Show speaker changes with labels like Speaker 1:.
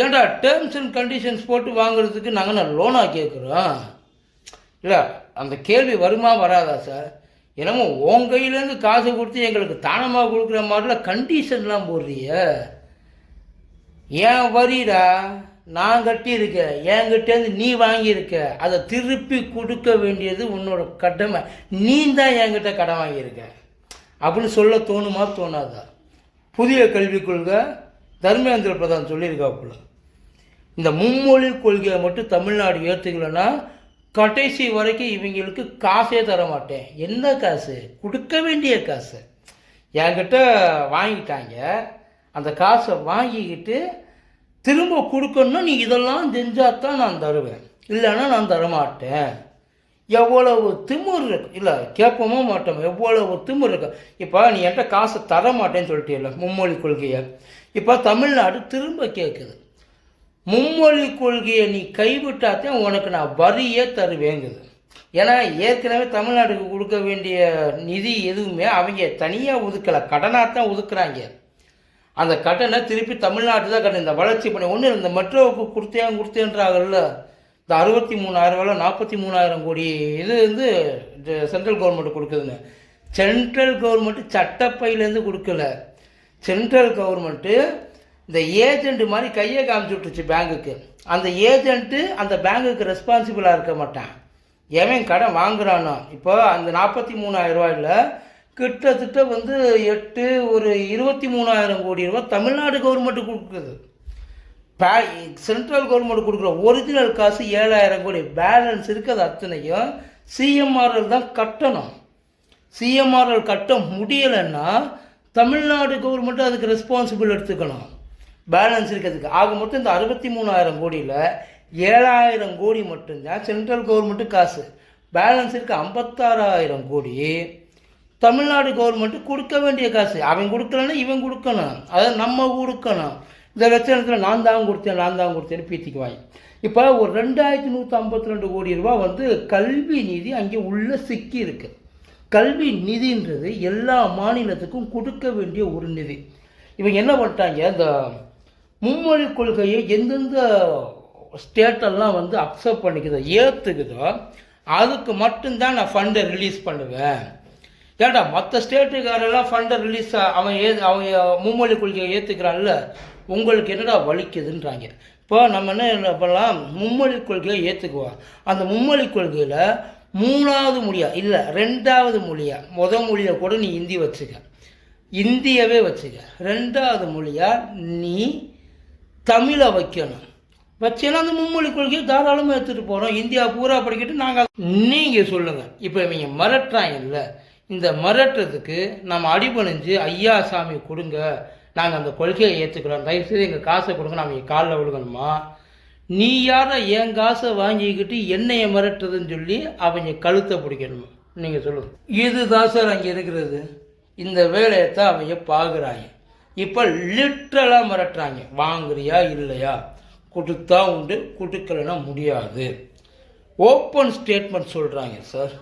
Speaker 1: ஏன்டா terms and conditions போட்டு வாங்குறதுக்கு நாங்கள் நான் லோனாக கேட்குறோம் இல்லை அந்த கேள்வி வருமா வராதா சார் என்னமோ உன் கையிலேருந்து காசு கொடுத்து எங்களுக்கு தானமாக கொடுக்குற மாதிரிலாம் கண்டிஷன்லாம் போடுறிய ஏன் வரிடா? நான் கட்டியிருக்கேன் என்கிட்டேருந்து நீ வாங்கியிருக்க அதை திருப்பி கொடுக்க வேண்டியது உன்னோட கடமை. நீ தான் என்கிட்ட கடன் வாங்கியிருக்க. அப்படின்னு சொல்ல தோணுமா தோணாதா? புதிய கல்விக் கொள்கை தர்மேந்திர பிரதான் சொல்லியிருக்காப்புல. இந்த மும்மொழி கொள்கையை மட்டும் தமிழ்நாடு ஏற்றுக்கலைன்னா கடைசி வரைக்கும் இவங்களுக்கு காசே தர மாட்டேன். என்ன காசு? கொடுக்க வேண்டிய காசு. என்கிட்ட வாங்கிட்டாங்க. அந்த காசை வாங்கிக்கிட்டு திரும்ப கொடுக்கணும்னா நீ இதெல்லாம் செஞ்சால் தான் நான் தருவேன். இல்லைன்னா நான் தரமாட்டேன். எவ்வளவு திமுர் இருக்கு. இல்லை கேட்போமோ மாட்டோம் எவ்வளவு திமுர் இருக்கு. இப்போ நீ என்கிட்ட காசை தர மாட்டேன்னு சொல்லிட்டீல்ல மும்மொழி கொள்கையை. இப்போ தமிழ்நாடு திரும்ப கேட்குது மும்மொழி கொள்கையை நீ கைவிட்டாத்தான் உனக்கு நான் வரியே தருவேங்குது. ஏன்னா ஏற்கனவே தமிழ்நாட்டுக்கு கொடுக்க வேண்டிய நிதி எதுவுமே அவங்க தனியாக ஒதுக்கலை. கடனாக தான் ஒதுக்குறாங்க. அந்த கடனை திருப்பி தமிழ்நாட்டு தான் கடன் இந்த வளர்ச்சி பண்ணி ஒன்று இந்த மெட்ரோவுக்கு கொடுத்தேன் கொடுத்தேன்றாங்கல்ல. இந்த அறுபத்தி மூணாயிரம் ரூபாய் நாற்பத்தி மூணாயிரம் கோடி இது வந்து சென்ட்ரல் கவர்மெண்ட் கொடுக்குதுங்க. சென்ட்ரல் கவர்மெண்ட்டு சட்டப்பையிலேருந்து கொடுக்கல. சென்ட்ரல் கவர்மெண்ட்டு இந்த ஏஜென்ட் மாதிரி கையை காமிச்சு விட்டுருச்சு பேங்குக்கு. அந்த ஏஜென்ட்டு அந்த பேங்குக்கு ரெஸ்பான்சிபிளாக இருக்க மாட்டான். எவன் கடன் வாங்குறானோ. இப்போ அந்த நாற்பத்தி மூணாயிரம் ரூபாயில் கிட்டத்தட்ட வந்து எட்டு ஒரு இருபத்தி மூணாயிரம் கோடி ரூபா தமிழ்நாடு கவர்மெண்ட்டு கொடுக்குது. பே சென்ட்ரல் கவர்மெண்ட் கொடுக்குற ஒரிஜினல் காசு ஏழாயிரம் கோடி. பேலன்ஸ் இருக்கிறது அத்தனையும் சிஎம்ஆர்எல் தான் கட்டணும். சிஎம்ஆர்எல் கட்ட முடியலைன்னா தமிழ்நாடு கவர்மெண்ட்டு அதுக்கு ரெஸ்பான்சிபிள் எடுத்துக்கணும். பேலன்ஸ் இருக்கிறதுக்கு. ஆக மொத்தம் இந்த அறுபத்தி மூணாயிரம் கோடியில் ஏழாயிரம் கோடி மட்டும்தான் சென்ட்ரல் கவர்மெண்ட்டு காசு. பேலன்ஸ் இருக்க ஐம்பத்தாறாயிரம் கோடி. தமிழ்நாடு கவர்மெண்ட்டு கொடுக்க வேண்டிய காசு. அவன் கொடுக்கலன்னா இவன் கொடுக்கணும். அதை நம்ம கொடுக்கணும். இந்த லட்சணத்தில் நான் தான் கொடுத்தேன் நான் தான் கொடுத்தேன்னு பீத்திக்குவாங்க இப்போ ஒரு ரெண்டாயிரத்தி நூற்றி ஐம்பத்தி ரெண்டு கோடி ரூபா வந்து கல்வி நிதி அங்கே உள்ள சிக்கி இருக்கு. கல்வி நிதின்றது எல்லா மாநிலத்துக்கும் கொடுக்க வேண்டிய ஒரு நிதி. இவங்க என்ன பண்ணிட்டாங்க? இந்த மும்மொழி கொள்கையை எந்தெந்த ஸ்டேட்டெல்லாம் வந்து அக்செப்ட் பண்ணிக்குதோ ஏற்றுக்குதோ அதுக்கு மட்டும்தான் நான் ஃபண்டை ரிலீஸ் பண்ணுவேன். ஏடா மற்ற ஸ்டேட்டுக்காரெல்லாம் ஃபண்டை ரிலீஸ் அவன் ஏ அவன் மும்மொழி கொள்கையை ஏற்றுக்கிறான்ல உங்களுக்கு என்னடா வலிக்குதுன்றாங்க. இப்போ நம்ம என்ன பண்ணலாம்? மும்மொழி கொள்கையை ஏற்றுக்குவோம் அந்த மும்மொழி கொள்கையில் மூணாவது மொழியா இல்லை ரெண்டாவது மொழியா முத மொழியை கூட நீ ஹிந்தி வச்சுக்க. இந்தியவே வச்சுக்க. ரெண்டாவது மொழியாக நீ தமிழை வைக்கணும். வச்சேன்னா அந்த மும்மொழி கொள்கையை தாராளமாக எடுத்துகிட்டு போகிறோம் இந்தியா பூரா படிக்கிட்டு நாங்கள் நீங்கள் சொல்லுங்கள் இப்போ இவங்க மிரட்டுறாங்கல்ல இந்த மிரட்டுறதுக்கு நம்ம அடிபணிஞ்சு ஐயா சாமி கொடுங்க. நாங்கள் அந்த கொள்கையை ஏற்றுக்கிறோம் தயவுசெய்து எங்கள் காசை கொடுங்க. நாம் எங்கள் காலில் விழுகணுமா? நீ யார என் காசை வாங்கிக்கிட்டு என்னையை மிரட்டுறதுன்னு சொல்லி அவங்க கழுத்தை பிடிக்கணுமா? நீங்கள் சொல்லுங்கள் இதுதான் சார் அங்கே இருக்கிறது. இந்த வேலையை தான் அவங்க பார்க்குறாங்க இப்போ லிட்ரலாக மிரட்டுறாங்க. வாங்குறியா இல்லையா? கொடுத்தா உண்டு கொடுக்கலன்னா முடியாது. ஓப்பன் ஸ்டேட்மெண்ட் சொல்கிறாங்க சார்